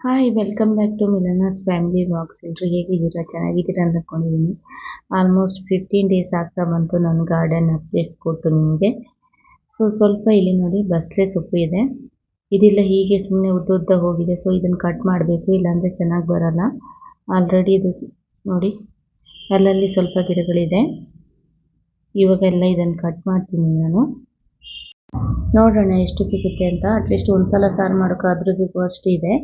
Hi welcome back to Milana's family vlogs ಎಲ್ಲರೂ ಹೇಗಿದ್ದೀರಾ ಚೆನ್ನಾಗಿದ್ದೀರಾ ಅಂದ್ಕೊಂಡಿದ್ದೀನಿ ಆಲ್ಮೋಸ್ಟ್ ಫಿಫ್ಟೀನ್ ಡೇಸ್ ಆಗ್ತಾ ಬಂತು ನನ್ನ ಗಾರ್ಡನ್ ಅಪ್ಡೇಟ್ಸ್ ಕೊಟ್ಟು ನಿಮಗೆ. ಸೊ ಸ್ವಲ್ಪ ಇಲ್ಲಿ ನೋಡಿ, ಬಸ್ಲೆ ಸೊಪ್ಪು ಇದೆ. ಇದೆಲ್ಲ, ಹೀಗೆ ಸುಮ್ಮನೆ ಉದ್ದ ಉದ್ದ ಹೋಗಿದೆ. ಸೊ ಇದನ್ನು ಕಟ್ ಮಾಡಬೇಕು. ಇಲ್ಲಾಂದರೆ ಚೆನ್ನಾಗಿ ಬರಲ್ಲ. ಆಲ್ರೆಡಿ ಇದು ನೋಡಿ, ಅಲ್ಲಲ್ಲಿ ಸ್ವಲ್ಪ ಗಿಡಗಳಿದೆ. ಇವಾಗೆಲ್ಲ ಇದನ್ನು ಕಟ್ ಮಾಡ್ತೀನಿ ನಾನು. ನೋಡೋಣ ಎಷ್ಟು ಸಿಗುತ್ತೆ ಅಂತ. ಅಟ್ಲೀಸ್ಟ್ ಒಂದ್ಸಲ ಸಾರು ಮಾಡೋಕ್ಕಾದ್ರೂ ಸಿಗುವಷ್ಟು ಇದೆ.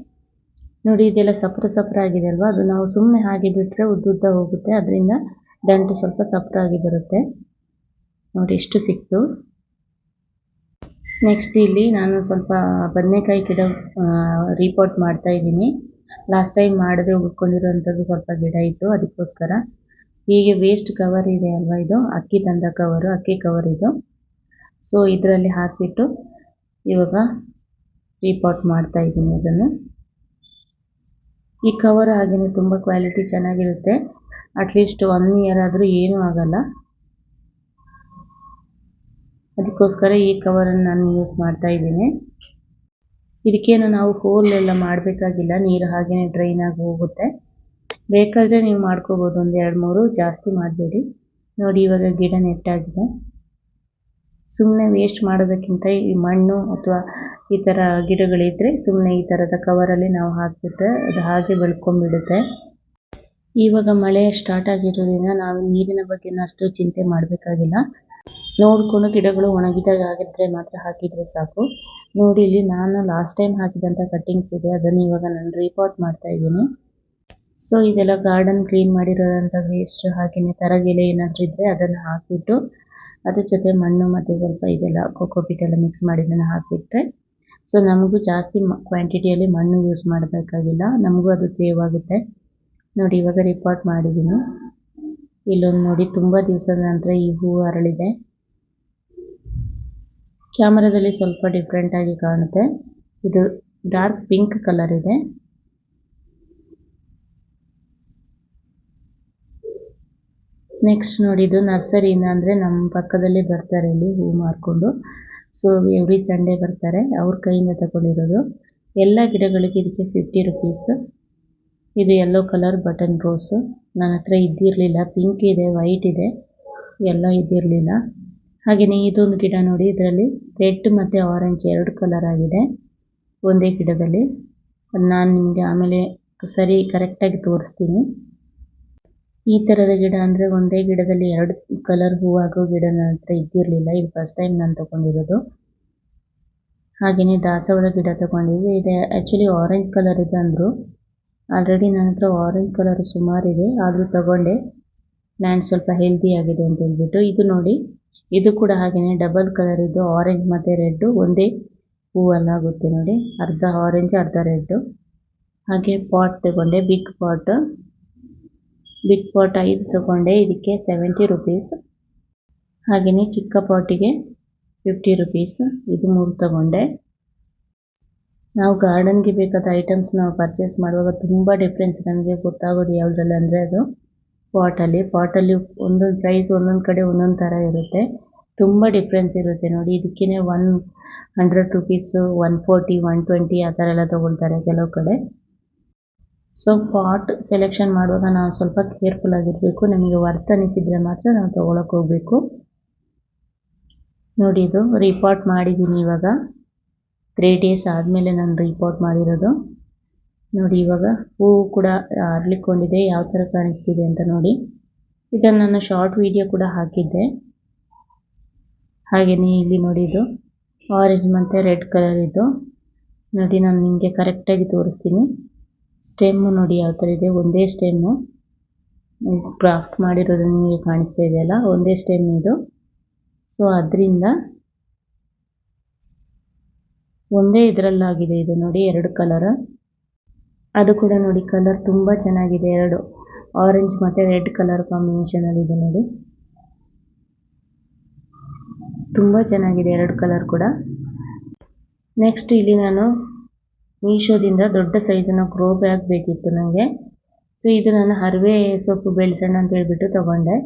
ನೋಡಿ, ಇದೆಲ್ಲ ಸಪ್ರ ಸಪ್ರ ಆಗಿದೆ ಅಲ್ವಾ? ಅದು ನಾವು ಸುಮ್ಮನೆ ಹಾಗೆ ಬಿಟ್ಟರೆ ಉದ್ದುದ್ದ ಹೋಗುತ್ತೆ. ಅದರಿಂದ ದಂಟು ಸ್ವಲ್ಪ ಸಪ್ರ ಆಗಿ ಬರುತ್ತೆ. ನೋಡಿ ಎಷ್ಟು ಸಿಕ್ತು. ನೆಕ್ಸ್ಟ್ ಇಲ್ಲಿ ನಾನು ಸ್ವಲ್ಪ ಬದನೆಕಾಯಿ ಗಿಡ ರಿಪೋರ್ಟ್ ಮಾಡ್ತಾ ಇದ್ದೀನಿ. ಲಾಸ್ಟ್ ಟೈಮ್ ಮಾಡದೆ ಉಳ್ಕೊಂಡಿರೋಂಥದ್ದು ಸ್ವಲ್ಪ ಗಿಡ ಇತ್ತು, ಅದಕ್ಕೋಸ್ಕರ. ಹೀಗೆ ವೇಸ್ಟ್ ಕವರ್ ಇದೆ ಅಲ್ವಾ ಇದು? ಅಕ್ಕಿ ತಂದ ಕವರು ಅಕ್ಕಿ ಕವರ್ ಇದು. ಸೊ ಇದರಲ್ಲಿ ಹಾಕಿಬಿಟ್ಟು ಇವಾಗ ರಿಪೋರ್ಟ್ ಮಾಡ್ತಾ ಇದ್ದೀನಿ ಅದನ್ನು. ಈ ಕವರ್ ಹಾಗೆಯೇ ತುಂಬ ಕ್ವಾಲಿಟಿ ಚೆನ್ನಾಗಿರುತ್ತೆ. ಅಟ್ಲೀಸ್ಟ್ ಒನ್ ಇಯರ್ ಆದರೂ ಏನೂ ಆಗಲ್ಲ. ಅದಕ್ಕೋಸ್ಕರ ಈ ಕವರನ್ನು ನಾನು ಯೂಸ್ ಮಾಡ್ತಾ ಇದ್ದೀನಿ. ಇದಕ್ಕೇನು ನಾವು ಹೋಲ್ ಎಲ್ಲ ಮಾಡಬೇಕಾಗಿಲ್ಲ. ನೀರು ಹಾಗೆಯೇ ಡ್ರೈನ್ ಆಗಿ ಹೋಗುತ್ತೆ. ಬೇಕಾದರೆ ನೀವು ಮಾಡ್ಕೋಬೋದು. ಒಂದು ಎರಡು ಮೂರು ಜಾಸ್ತಿ ಮಾಡಬೇಡಿ. ನೋಡಿ ಇವಾಗ ಗಿಡ ನೆಟ್ಟಾಗಿದೆ. ಸುಮ್ಮನೆ ವೇಸ್ಟ್ ಮಾಡೋದಕ್ಕಿಂತ ಈ ಮಣ್ಣು ಅಥವಾ ಈ ಥರ ಗಿಡಗಳಿದ್ದರೆ ಸುಮ್ಮನೆ ಈ ಥರದ ಕವರಲ್ಲಿ ನಾವು ಹಾಕಿಬಿಟ್ರೆ ಅದು ಹಾಗೆ ಬೆಳ್ಕೊಂಡ್ಬಿಡುತ್ತೆ ಇವಾಗ ಮಳೆ ಸ್ಟಾರ್ಟ್ ಆಗಿರೋದ್ರಿಂದ ನಾವು ನೀರಿನ ಬಗ್ಗೆ ಅಷ್ಟು ಚಿಂತೆ ಮಾಡಬೇಕಾಗಿಲ್ಲ. ನೋಡಿಕೊಂಡು ಗಿಡಗಳು ಒಣಗಿದಾಗ ಆಗಿದ್ರೆ ಮಾತ್ರ ಹಾಕಿದರೆ ಸಾಕು. ನೋಡಿ ಇಲ್ಲಿ ನಾನು ಲಾಸ್ಟ್ ಟೈಮ್ ಹಾಕಿದಂಥ ಕಟ್ಟಿಂಗ್ಸ್ ಇದೆ, ಅದನ್ನು ಇವಾಗ ನಾನು ರೀಪಾಟ್ ಮಾಡ್ತಾ ಇದ್ದೀನಿ. ಸೊ ಇದೆಲ್ಲ ಗಾರ್ಡನ್ ಕ್ಲೀನ್ ಮಾಡಿರೋದಂಥ ವೇಸ್ಟ್ ಹಾಗೆಯೇ ತರಗೆಲೆ ಏನಾದರೂ ಇದ್ದರೆ ಅದನ್ನು ಹಾಕಿಬಿಟ್ಟು ಅದ್ರ ಜೊತೆ ಮಣ್ಣು ಮತ್ತು ಸ್ವಲ್ಪ ಇದೆಲ್ಲ ಕೊಕೊಪಿಟ್ ಎಲ್ಲ ಮಿಕ್ಸ್ ಮಾಡಿದ್ದನ್ನು ಹಾಕಿಬಿಟ್ರೆ ಸೊ ನಮಗೂ ಜಾಸ್ತಿ ಕ್ವಾಂಟಿಟಿಯಲ್ಲಿ ಮಣ್ಣು ಯೂಸ್ ಮಾಡಬೇಕಾಗಿಲ್ಲ, ನಮಗೂ ಅದು ಸೇವ್ ಆಗುತ್ತೆ. ನೋಡಿ ಇವಾಗ ರಿಪೋರ್ಟ್ ಮಾಡಿದ್ದೀನಿ ಇಲ್ಲೊಂದು ನೋಡಿ ತುಂಬ ದಿವಸದ ನಂತರ ಈ ಹೂವು ಅರಳಿದೆ. ಕ್ಯಾಮರಾದಲ್ಲಿ ಸ್ವಲ್ಪ ಡಿಫ್ರೆಂಟಾಗಿ ಕಾಣುತ್ತೆ. ಇದು ಡಾರ್ಕ್ ಪಿಂಕ್ ಕಲರ್ ಇದೆ. ನೆಕ್ಸ್ಟ್ ನೋಡಿ ಇದು ನರ್ಸರಿಯಿಂದ ಅಂದ್ರೆ ನಮ್ಮ ಪಕ್ಕದಲ್ಲೇ ಬರ್ತಾರೆ ಇಲ್ಲಿ ಹೂ ಮಾರ್ಕೊಂಡು. ಸೊ ಎವ್ರಿ ಸಂಡೆ ಬರ್ತಾರೆ. ಅವ್ರ ಕೈಯಿಂದ ತಗೊಂಡಿರೋದು. ಎಲ್ಲ ಗಿಡಗಳಿಗೆ ಇದಕ್ಕೆ ಫಿಫ್ಟಿ ರುಪೀಸ್ ಇದು ಯೆಲ್ಲೋ ಕಲರ್ ಬಟನ್ ರೋಸು ನನ್ನ ಹತ್ರ ಇದ್ದಿರಲಿಲ್ಲ. ಪಿಂಕ್ ಇದೆ ವೈಟ್ ಇದೆ. ಎಲ್ಲ ಇದ್ದಿರಲಿಲ್ಲ. ಹಾಗೆಯೇ ಇದೊಂದು ಗಿಡ ನೋಡಿ, ಇದರಲ್ಲಿ ರೆಡ್ ಮತ್ತು ಆರೆಂಜ್ ಎರಡು ಕಲರ್ ಆಗಿದೆ ಒಂದೇ ಗಿಡದಲ್ಲಿ. ನಾನು ನಿಮಗೆ ಆಮೇಲೆ ಸರಿ ಕರೆಕ್ಟಾಗಿ ತೋರಿಸ್ತೀನಿ. ಈ ತರದ ಗಿಡ ಅಂದ್ರೆ ಒಂದೇ ಗಿಡದಲ್ಲಿ ಎರಡು ಕಲರ್ ಹೂವಾಗೋ ಗಿಡ ನನ್ನ ಹತ್ರ ಇದ್ದಿರಲಿಲ್ಲ. ಇದು ಫಸ್ಟ್ ಟೈಮ್ ನಾನು ತಗೊಂಡಿರೋದು. ಹಾಗೇನೇ ದಾಸವಾಳ ಗಿಡ ತಗೊಂಡಿದ್ವಿ ಇದು ಆ್ಯಕ್ಚುಲಿ ಆರೆಂಜ್ ಕಲರ್ ಇದೆ ಅಂದರು. ಆಲ್ರೆಡಿ ನನ್ನ ಹತ್ರ ಆರೆಂಜ್ ಕಲರ್ ಸುಮಾರಿದೆ ಆದರೂ ತಗೊಂಡೆ. ಪ್ಲ್ಯಾಂಟ್ ಸ್ವಲ್ಪ ಹೆಲ್ದಿ ಆಗಿದೆ ಅಂತ ಹೇಳ್ಬಿಟ್ಟು. ಇದು ನೋಡಿ, ಇದು ಕೂಡ ಹಾಗೇನೆ ಡಬಲ್ ಕಲರ್ ಇದ್ದು ಆರೆಂಜ್ ಮತ್ತು ರೆಡ್ಡು ಒಂದೇ ಹೂವಲ್ಲಾಗುತ್ತೆ ನೋಡಿ. ಅರ್ಧ ಆರೆಂಜ್ ಅರ್ಧ ರೆಡ್ಡು ಹಾಗೆ ಪಾಟ್ ತಗೊಂಡೆ ಬಿಗ್ ಪಾಟ್ ಬಿಗ್ ಪಾಟ್ ಐದು ತಗೊಂಡೆ, ಇದಕ್ಕೆ ಸೆವೆಂಟಿ ರುಪೀಸ್ ಹಾಗೆಯೇ ಚಿಕ್ಕ ಪಾಟಿಗೆ ಫಿಫ್ಟಿ ರುಪೀಸ್ ಇದು ಮೂರು ತಗೊಂಡೆ. ನಾವು ಗಾರ್ಡನ್ಗೆ ಬೇಕಾದ ಐಟಮ್ಸ್ ನಾವು ಪರ್ಚೇಸ್ ಮಾಡುವಾಗ ತುಂಬ ಡಿಫ್ರೆನ್ಸ್ ನನಗೆ ಗೊತ್ತಾಗೋದು ಯಾವುದ್ರಲ್ಲಿ ಅಂದರೆ ಅದು ಪಾಟಲ್ಲಿ ಪಾಟಲ್ಲಿ ಒಂದೊಂದು ಪ್ರೈಸ್ ಒಂದೊಂದು ಕಡೆ ಒಂದೊಂದು ಥರ ಇರುತ್ತೆ. ತುಂಬ ಡಿಫ್ರೆನ್ಸ್ ಇರುತ್ತೆ ನೋಡಿ. ಇದಕ್ಕೇ one hundred rupees one forty one twenty ಆ ಥರ ಎಲ್ಲ ತೊಗೊಳ್ತಾರೆ ಕೆಲವು ಕಡೆ. ಸೊ ಪಾಟ್ ಸೆಲೆಕ್ಷನ್ ಮಾಡುವಾಗ ನಾವು ಸ್ವಲ್ಪ ಕೇರ್ಫುಲ್ ಆಗಿರಬೇಕು. ನಮಗೆ ವರ್ತ್ ಅನಿಸಿದರೆ ಮಾತ್ರ ನಾವು ತೊಗೊಳಕ್ಕೆ ಹೋಗಬೇಕು. ನೋಡಿ ಇದು ರಿಪಾರ್ಟ್ ಮಾಡಿದ್ದೀನಿ ಇವಾಗ. ತ್ರೀ ಡೇಸ್ ಆದಮೇಲೆ ನಾನು ರಿಪೋರ್ಟ್ ಮಾಡಿರೋದು. ನೋಡಿ ಇವಾಗ ಹೂವು ಕೂಡ ಅರಳಿಕೊಂಡಿದೆ ಯಾವ ಥರ ಕಾಣಿಸ್ತಿದೆ ಅಂತ ನೋಡಿ. ಇದನ್ನು ನಾನು ಶಾರ್ಟ್ ವಿಡಿಯೋ ಕೂಡ ಹಾಕಿದ್ದೆ. ಹಾಗೆಯೇ ಇಲ್ಲಿ ನೋಡಿ ಇದು. ಆರೆಂಜ್ ಮತ್ತು ರೆಡ್ ಕಲರ್ ಇದು. ನೋಡಿ ನಾನು ನಿಮಗೆ ಕರೆಕ್ಟಾಗಿ ತೋರಿಸ್ತೀನಿ. ಸ್ಟೆಮ್ಮು ನೋಡಿ ಯಾವ ತರ ಇದೆ. ಒಂದೇ ಸ್ಟೆಮ್ಮು. ಕ್ರಾಫ್ಟ್ ಮಾಡಿರೋದು ನಿಮಗೆ ಕಾಣಿಸ್ತಾ ಇದೆಯಲ್ಲ ಒಂದೇ ಸ್ಟೆಮ್ ಇದು. ಸೊ, ಅದರಿಂದ ಒಂದೇ ಇದರಲ್ಲಾಗಿದೆ ಇದು ನೋಡಿ, ಎರಡು ಕಲರ್. ಅದು ಕೂಡ ನೋಡಿ, ಕಲರ್ ತುಂಬ ಚೆನ್ನಾಗಿದೆ. ಎರಡು ಆರೆಂಜ್ ಮತ್ತು ರೆಡ್ ಕಲರ್ ಕಾಂಬಿನೇಷನಲ್ಲಿದೆ ನೋಡಿ. ತುಂಬ ಚೆನ್ನಾಗಿದೆ ಎರಡು ಕಲರ್ ಕೂಡ. ನೆಕ್ಸ್ಟ್ ಇಲ್ಲಿ ನಾನು ಮೀಶೋದಿಂದ ದೊಡ್ಡ ಸೈಜಿನ ಗ್ರೋ ಬ್ಯಾಗ್ ಬೇಕಿತ್ತು ನನಗೆ ಸೊ ಇದು ನಾನು ಹರಿವೆ ಸೊಪ್ಪು ಬೆಳೆಸೋಣ ಅಂತ ಹೇಳ್ಬಿಟ್ಟು ತೊಗೊಂಡೆ.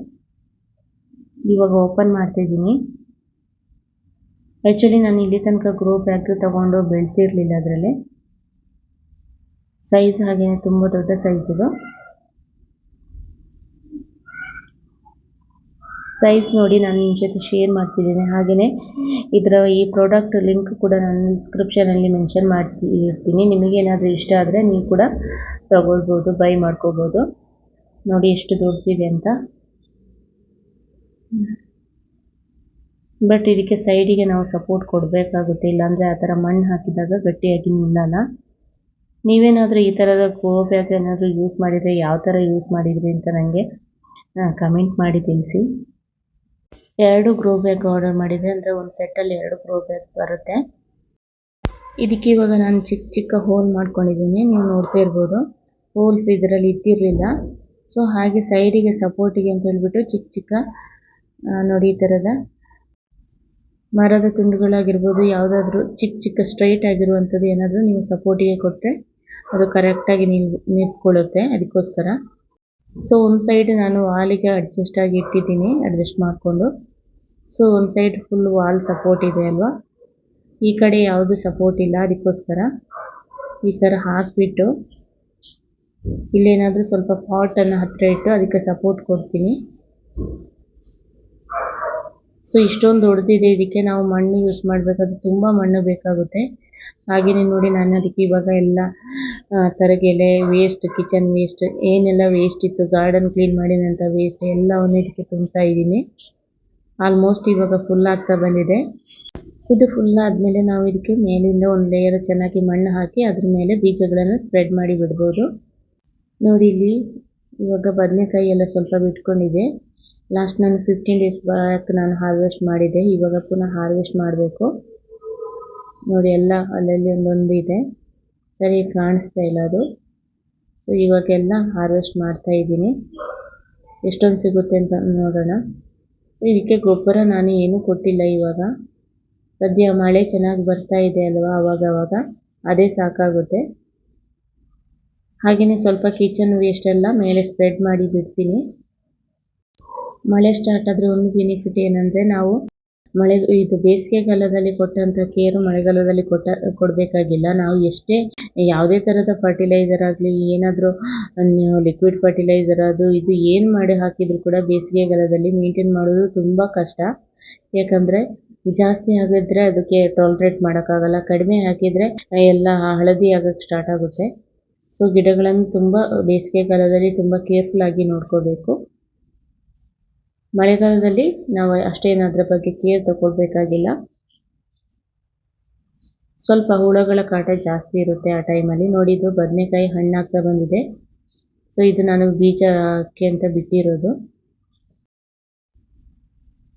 ಇವಾಗ ಓಪನ್ ಮಾಡ್ತಿದ್ದೀನಿ. ಆ್ಯಕ್ಚುಲಿ ನಾನು ಇಲ್ಲಿ ತನಕ ಗ್ರೋ ಬ್ಯಾಗ್ ತೊಗೊಂಡು ಬೆಳೆಸಿರಲಿಲ್ಲ ಅದರಲ್ಲಿ. ಸೈಜ್ ಹಾಗೆ ತುಂಬ ದೊಡ್ಡ ಸೈಜ್ ಇದು. ಸೈಜ್ ನೋಡಿ ನಾನು ನಿಮ್ಮ ಜೊತೆ ಶೇರ್ ಮಾಡ್ತಿದ್ದೀನಿ. ಹಾಗೆಯೇ ಇದರ ಈ ಪ್ರಾಡಕ್ಟ್ ಲಿಂಕ್ ಕೂಡ ನಾನು ಡಿಸ್ಕ್ರಿಪ್ಷನಲ್ಲಿ ಮೆನ್ಷನ್ ಮಾಡ್ತಿ ಇರ್ತೀನಿ ನಿಮಗೇನಾದರೂ ಇಷ್ಟ ಆದರೆ ನೀವು ಕೂಡ ತಗೊಳ್ಬೋದು ಬೈ ಮಾಡ್ಕೋಬೋದು. ನೋಡಿ ಎಷ್ಟು ದೊಡ್ಡದಿದೆ ಅಂತ. ಬಟ್ ಇದಕ್ಕೆ ಸೈಡಿಗೆ ನಾವು ಸಪೋರ್ಟ್ ಕೊಡಬೇಕಾಗುತ್ತೆ. ಇಲ್ಲಾಂದರೆ ಆ ಥರ ಮಣ್ಣು ಹಾಕಿದಾಗ ಗಟ್ಟಿಯಾಗಿ ನಿಲ್ಲಲ್ಲ. ನೀವೇನಾದರೂ ಈ ಥರದ ಕೋಪ್ಯಾಕ್ ಏನಾದರೂ ಯೂಸ್ ಮಾಡಿದರೆ ಯಾವ ಥರ ಯೂಸ್ ಮಾಡಿದ್ರಿ ಅಂತ ನನಗೆ ಕಮೆಂಟ್ ಮಾಡಿ ತಿಳಿಸಿ. ಎರಡು ಗ್ರೋ ಬ್ಯಾಗ್ ಆರ್ಡರ್ ಮಾಡಿದ್ದೆ ಅಂದರೆ ಒಂದು ಸೆಟ್ಟಲ್ಲಿ ಎರಡು ಗ್ರೋ ಬ್ಯಾಗ್ ಬರುತ್ತೆ. ಇದಕ್ಕೆ ಇವಾಗ ನಾನು ಚಿಕ್ಕ ಚಿಕ್ಕ ಹೋಲ್ ಮಾಡ್ಕೊಂಡಿದ್ದೀನಿ. ನೀವು ನೋಡ್ತಾ ಇರ್ಬೋದು. ಹೋಲ್ಸ್ ಇದರಲ್ಲಿ ಇದ್ದಿರಲಿಲ್ಲ ಸೊ ಹಾಗೆ ಸೈಡಿಗೆ ಸಪೋರ್ಟಿಗೆ ಅಂತ ಹೇಳ್ಬಿಟ್ಟು ಚಿಕ್ಕ ಚಿಕ್ಕ ನೋಡಿ ಈ ಥರದ ಮರದ ತುಂಡುಗಳಾಗಿರ್ಬೋದು, ಯಾವುದಾದ್ರೂ ಚಿಕ್ಕ ಚಿಕ್ಕ ಸ್ಟ್ರೈಟ್ ಆಗಿರುವಂಥದ್ದು ಏನಾದರೂ ನೀವು ಸಪೋರ್ಟಿಗೆ ಕೊಟ್ಟರೆ ಅದು ಕರೆಕ್ಟಾಗಿ ನಿಲ್, ನಿಂತ್ಕೊಳ್ಳುತ್ತೆ ಅದಕ್ಕೋಸ್ಕರ. ಸೊ ಒಂದು ಸೈಡ್ ನಾನು ವಾಲಿಗೆ ಅಡ್ಜಸ್ಟ್ ಆಗಿ ಇಟ್ಟಿದ್ದೀನಿ ಅಡ್ಜಸ್ಟ್ ಮಾಡಿಕೊಂಡು. ಸೊ ಒಂದು ಸೈಡ್ ಫುಲ್ ವಾಲ್ ಸಪೋರ್ಟ್ ಇದೆ ಅಲ್ವಾ? ಈ ಕಡೆ ಯಾವುದು ಸಪೋರ್ಟ್ ಇಲ್ಲ, ಅದಕ್ಕೋಸ್ಕರ ಈ ಥರ ಹಾಕಿಬಿಟ್ಟು ಇಲ್ಲೇನಾದರೂ ಸ್ವಲ್ಪ ಪಾಟನ್ನು ಹತ್ತಿರ ಇಟ್ಟು ಅದಕ್ಕೆ ಸಪೋರ್ಟ್ ಕೊಡ್ತೀನಿ. ಸೊ ಇಷ್ಟೊಂದು ದೊಡ್ಡದಿದೆ ಇದಕ್ಕೆ ನಾವು ಮಣ್ಣು ಯೂಸ್ ಮಾಡಬೇಕಾದ್ರೆ ತುಂಬ ಮಣ್ಣು ಬೇಕಾಗುತ್ತೆ. ಹಾಗೆಯೇ ನೋಡಿ ನಾನು ಅದಕ್ಕೆ ಇವಾಗ ಎಲ್ಲ ತರಗೆಲೆ ವೇಸ್ಟ್ ಕಿಚನ್ ವೇಸ್ಟ್ ಏನೆಲ್ಲ ವೇಸ್ಟ್ ಇತ್ತು ಗಾರ್ಡನ್ ಕ್ಲೀನ್ ಮಾಡಿದಂಥ ವೇಸ್ಟ್ ಎಲ್ಲವನ್ನು ಇದಕ್ಕೆ ತುಂಬ್ತಾ ಇದ್ದೀನಿ. ಆಲ್ಮೋಸ್ಟ್ ಇವಾಗ ಫುಲ್ ಆಗ್ತಾ ಬಂದಿದೆ. ಇದು ಫುಲ್ ಆದಮೇಲೆ ನಾವು ಇದಕ್ಕೆ ಮೇಲಿಂದ ಒಂದು ಲೇಯರ್ ಚೆನ್ನಾಗಿ ಮಣ್ಣು ಹಾಕಿ ಅದ್ರ ಮೇಲೆ ಬೀಜಗಳನ್ನು ಸ್ಪ್ರೆಡ್ ಮಾಡಿ ಬಿಡ್ಬೋದು. ನೋಡಿ ಇಲ್ಲಿ ಇವಾಗ ಬದನೆಕಾಯಿ ಎಲ್ಲ ಸ್ವಲ್ಪ ಬಿಟ್ಕೊಂಡಿದೆ. ಲಾಸ್ಟ್ ನಾನು ಫಿಫ್ಟೀನ್ ಡೇಸ್ ಬ್ಯಾಕ್ ನಾನು ಹಾರ್ವೆಸ್ಟ್ ಮಾಡಿದ್ದೆ ಇವಾಗ ಪುನಃ ಹಾರ್ವೆಸ್ಟ್ ಮಾಡಬೇಕು. ನೋಡಿ ಎಲ್ಲ ಅಲ್ಲಲ್ಲಿ ಒಂದೊಂದು ಇದೆ. ಸರಿ, ಕಾಣಿಸ್ತಾ ಇಲ್ಲ ಅದು. ಸೊ ಇವಾಗೆಲ್ಲ ಹಾರ್ವೆಸ್ಟ್ ಮಾಡ್ತಾ ಇದ್ದೀನಿ. ಎಷ್ಟೊಂದು ಸಿಗುತ್ತೆ ಅಂತ ನೋಡೋಣ. ಸೊ ಇದಕ್ಕೆ ಗೊಬ್ಬರ ನಾನು ಏನೂ ಕೊಟ್ಟಿಲ್ಲ ಇವಾಗ. ಸದ್ಯ ಮಳೆ ಚೆನ್ನಾಗಿ ಬರ್ತಾ ಇದೆ ಅಲ್ವಾ ಅವಾಗ ಅವಾಗ? ಅದೇ ಸಾಕಾಗುತ್ತೆ. ಹಾಗೆಯೇ ಸ್ವಲ್ಪ ಕಿಚನ್ ವೇಸ್ಟ್ ಎಲ್ಲ ಮೇಲೆ ಸ್ಪ್ರೆಡ್ ಮಾಡಿ ಬಿಡ್ತೀನಿ. ಮಳೆ ಸ್ಟಾರ್ಟ್ ಆದರೆ ಒಂದು ಬೆನಿಫಿಟ್ ಏನಂದರೆ ನಾವು ಮಳೆ, ಇದು ಬೇಸಿಗೆಗಾಲದಲ್ಲಿ ಕೊಟ್ಟಂಥ ಕೇರು ಮಳೆಗಾಲದಲ್ಲಿ ಕೊಟ್ಟ, ಕೊಡಬೇಕಾಗಿಲ್ಲ. ನಾವು ಎಷ್ಟೇ ಯಾವುದೇ ಥರದ ಫರ್ಟಿಲೈಸರ್ ಆಗಲಿ, ಏನಾದರೂ ಲಿಕ್ವಿಡ್ ಫರ್ಟಿಲೈಸರ್ ಅದು, ಇದು ಏನು ಮಾಡಿ ಹಾಕಿದ್ರು ಕೂಡ ಬೇಸಿಗೆಗಾಲದಲ್ಲಿ ಮೇಂಟೈನ್ ಮಾಡೋದು ತುಂಬ ಕಷ್ಟ. ಯಾಕಂದರೆ ಜಾಸ್ತಿ ಆಗಿದ್ರೆ ಅದಕ್ಕೆ ಟಾಲ್ರೇಟ್ ಮಾಡೋಕ್ಕಾಗಲ್ಲ. ಕಡಿಮೆ ಹಾಕಿದರೆ ಎಲ್ಲ ಹಳದಿ ಆಗೋಕ್ಕೆ ಸ್ಟಾರ್ಟ್ ಆಗುತ್ತೆ. ಸೊ ಗಿಡಗಳನ್ನು ತುಂಬ ಬೇಸಿಗೆಗಾಲದಲ್ಲಿ ತುಂಬ ಕೇರ್ಫುಲ್ ಆಗಿ ನೋಡ್ಕೋಬೇಕು. ಮಳೆಗಾಲದಲ್ಲಿ ನಾವು ಅಷ್ಟೇನು ಅದರ ಬಗ್ಗೆ ಕೇರ್ ತಗೊಳ್ಬೇಕಾಗಿಲ್ಲ. ಸ್ವಲ್ಪ ಹುಳಗಳ ಕಾಟ ಜಾಸ್ತಿ ಇರುತ್ತೆ ಆ ಟೈಮಲ್ಲಿ ನೋಡಿದ್ದು ಬದನೆಕಾಯಿ ಹಣ್ಣಾಗ್ತಾ ಬಂದಿದೆ. ಸೊ ಇದು ನಾನು ಬೀಜಕ್ಕೆ ಅಂತ ಬಿಟ್ಟಿರೋದು.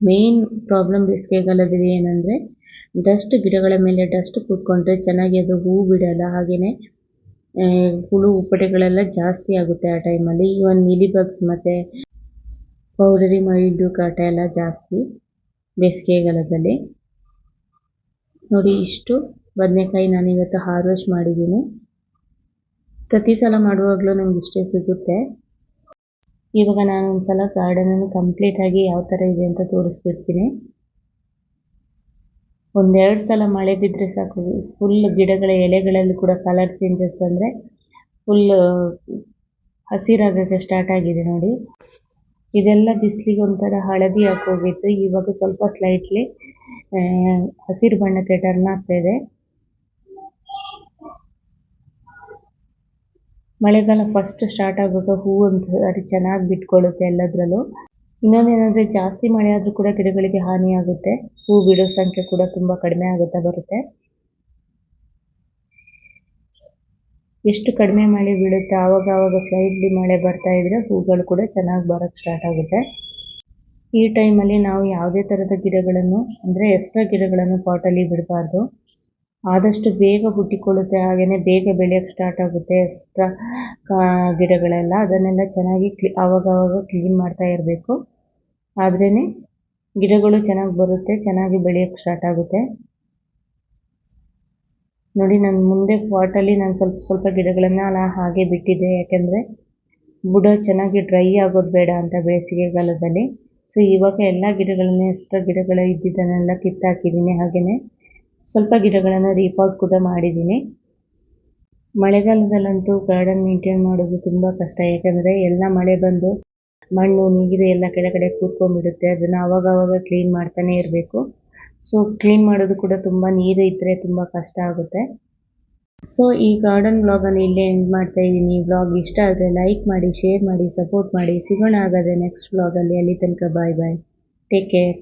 ಮೇನ್ ಪ್ರಾಬ್ಲಮ್ ಬೇಸಿಗೆಗಾಲದಲ್ಲಿ ಏನಂದರೆ ಡಸ್ಟ್ ಗಿಡಗಳ ಮೇಲೆ ಡಸ್ಟ್ ಕೂತ್ಕೊಂಡ್ರೆ ಚೆನ್ನಾಗಿ ಅದು ಹೂ ಬಿಡಲ್ಲ. ಹಾಗೆಯೇ ಹುಳು ಉಪಟೆಗಳೆಲ್ಲ ಜಾಸ್ತಿ ಆಗುತ್ತೆ ಆ ಟೈಮಲ್ಲಿ ಈವನ್ ಬಗ್ಸ್ ಮತ್ತು ಪೌಡರಿ ಮೈಲ್ಡು ಕಾಟ ಎಲ್ಲ ಜಾಸ್ತಿ ಬೇಸಿಗೆಗಾಲದಲ್ಲಿ. ನೋಡಿ ಇಷ್ಟು ಬದನೆಕಾಯಿ ನಾನು ಇವತ್ತು ಹಾರ್ವೆಸ್ಟ್ ಮಾಡಿದ್ದೀನಿ. ಪ್ರತಿ ಸಲ ಮಾಡುವಾಗಲೂ ನಮ್ಗೆ ಇಷ್ಟೇ ಸಿಗುತ್ತೆ. ಇವಾಗ ನಾನು ಒಂದು ಸಲ ಗಾರ್ಡನನ್ನು ಕಂಪ್ಲೀಟಾಗಿ ಯಾವ ಥರ ಇದೆ ಅಂತ ತೋರಿಸ್ಬಿಡ್ತೀನಿ. ಒಂದೆರಡು ಸಲ ಮಳೆ ಬಿದ್ದರೆ ಸಾಕು. ಫುಲ್ ಗಿಡಗಳ ಎಲೆಗಳಲ್ಲಿ ಕೂಡ ಕಲರ್ ಚೇಂಜಸ್ ಅಂದರೆ ಫುಲ್ ಹಸಿರಾಗಕ್ಕೆ ಸ್ಟಾರ್ಟ್ ಆಗಿದೆ ನೋಡಿ. ಇದೆಲ್ಲ ಬಿಸಿಲಿಗೆ ಒಂತರ ಹಳದಿ ಹೋಗಿತ್ತು ಇವಾಗ ಸ್ವಲ್ಪ ಸ್ಲೈಟ್ಲಿ ಹಸಿರು ಬಣ್ಣಕ್ಕೆ ಟರ್ನ್ ಆಗ್ತಾ ಇದೆ. ಮಳೆಗಾಲ ಫಸ್ಟ್ ಸ್ಟಾರ್ಟ್ ಆಗುವಾಗ ಹೂ ಅಂತ ಚೆನ್ನಾಗಿ ಬಿಟ್ಕೊಳ್ಳುತ್ತೆ ಎಲ್ಲದರಲ್ಲೂ. ಇನ್ನೊಂದೇನೆಂದರೆ ಜಾಸ್ತಿ ಮಳೆ ಆದರೂ ಕೂಡ ಗಿಡಗಳಿಗೆ ಹಾನಿಯಾಗುತ್ತೆ ಹೂ ಬಿಡೋ ಸಂಖ್ಯೆ ಕೂಡ ತುಂಬ ಕಡಿಮೆ ಆಗುತ್ತಾ ಬರುತ್ತೆ. ಎಷ್ಟು ಕಡಿಮೆ ಮಳೆ ಬೀಳುತ್ತೆ, ಆವಾಗ ಆವಾಗ ಸ್ಲೈಡ್ಲಿ ಮಳೆ ಬರ್ತಾ ಇದ್ರೆ ಹೂಗಳು ಕೂಡ ಚೆನ್ನಾಗಿ ಬರೋಕ್ಕೆ ಸ್ಟಾರ್ಟ್ ಆಗುತ್ತೆ. ಈ ಟೈಮಲ್ಲಿ ನಾವು ಯಾವುದೇ ಥರದ ಗಿಡಗಳನ್ನು, ಅಂದರೆ ಎಕ್ಸ್ಟ್ರಾ ಗಿಡಗಳನ್ನು ಪಾಟಲ್ಲಿ ಬಿಡಬಾರ್ದು. ಆದಷ್ಟು ಬೇಗ ಹುಟ್ಟಿಕೊಳ್ಳುತ್ತೆ ಹಾಗೆಯೇ ಬೇಗ ಬೆಳೆಯೋಕ್ಕೆ ಸ್ಟಾರ್ಟ್ ಆಗುತ್ತೆ ಎಕ್ಸ್ಟ್ರಾ ಗಿಡಗಳೆಲ್ಲ. ಅದನ್ನೆಲ್ಲ ಚೆನ್ನಾಗಿ ಕ್ಲಿ ಆವಾಗವಾಗ ಕ್ಲೀನ್ ಮಾಡ್ತಾ ಇರಬೇಕು. ಆದ್ರೇ ಗಿಡಗಳು ಚೆನ್ನಾಗಿ ಬರುತ್ತೆ, ಚೆನ್ನಾಗಿ ಬೆಳೆಯೋಕ್ಕೆ ಸ್ಟಾರ್ಟ್ ಆಗುತ್ತೆ. ನೋಡಿ, ನಾನು ಮುಂದೆ ಪಾಟಲ್ಲಿ ನಾನು ಸ್ವಲ್ಪ ಸ್ವಲ್ಪ ಗಿಡಗಳನ್ನು ನಾ ಹಾಗೆ ಬಿಟ್ಟಿದ್ದೆ. ಯಾಕೆಂದರೆ ಬುಡ ಚೆನ್ನಾಗಿ ಡ್ರೈ ಆಗೋದು ಬೇಡ ಅಂತ ಬೇಸಿಗೆಗಾಲದಲ್ಲಿ ಸೊ ಇವಾಗ ಎಲ್ಲ ಗಿಡಗಳನ್ನೇ ಎಷ್ಟೋ ಗಿಡಗಳು ಇದ್ದಿದ್ದನ್ನೆಲ್ಲ ಕಿತ್ತಾಕಿದ್ದೀನಿ ಹಾಗೆಯೇ ಸ್ವಲ್ಪ ಗಿಡಗಳನ್ನು ರೀಪಾಟ್ ಕೂಡ ಮಾಡಿದ್ದೀನಿ ಮಳೆಗಾಲದಲ್ಲಂತೂ ಗಾರ್ಡನ್ ಮೇಂಟೈನ್ ಮಾಡೋದು ತುಂಬ ಕಷ್ಟ. ಯಾಕಂದರೆ ಎಲ್ಲ ಮಳೆ ಬಂದು ಮಣ್ಣು, ನೀರು ಎಲ್ಲ ಕೆಳಗಡೆ ಕೂತ್ಕೊಂಡ್ಬಿಡುತ್ತೆ. ಅದನ್ನು ಅವಾಗವಾಗ ಕ್ಲೀನ್ ಮಾಡ್ತಾನೆ ಇರಬೇಕು. ಸೊ ಕ್ಲೀನ್ ಮಾಡೋದು ಕೂಡ ತುಂಬ ನೀರು ಇದ್ದರೆ ತುಂಬ ಕಷ್ಟ ಆಗುತ್ತೆ. ಸೊ ಈ ಗಾರ್ಡನ್ ವ್ಲಾಗನ್ನು ಇಲ್ಲೇ ಎಂಡ್ ಮಾಡ್ತಾ ಇದ್ದೀನಿ. ಬ್ಲಾಗ್ ಇಷ್ಟ ಆದರೆ ಲೈಕ್ ಮಾಡಿ ಶೇರ್ ಮಾಡಿ ಸಪೋರ್ಟ್ ಮಾಡಿ. ಸಿಗೋಣ ಹಾಗಾದರೆ ನೆಕ್ಸ್ಟ್ ವ್ಲಾಗಲ್ಲಿ ಅಲ್ಲಿ. ತನಕ ಬಾಯ್ ಬಾಯ್ ಟೇಕ್ ಕೇರ್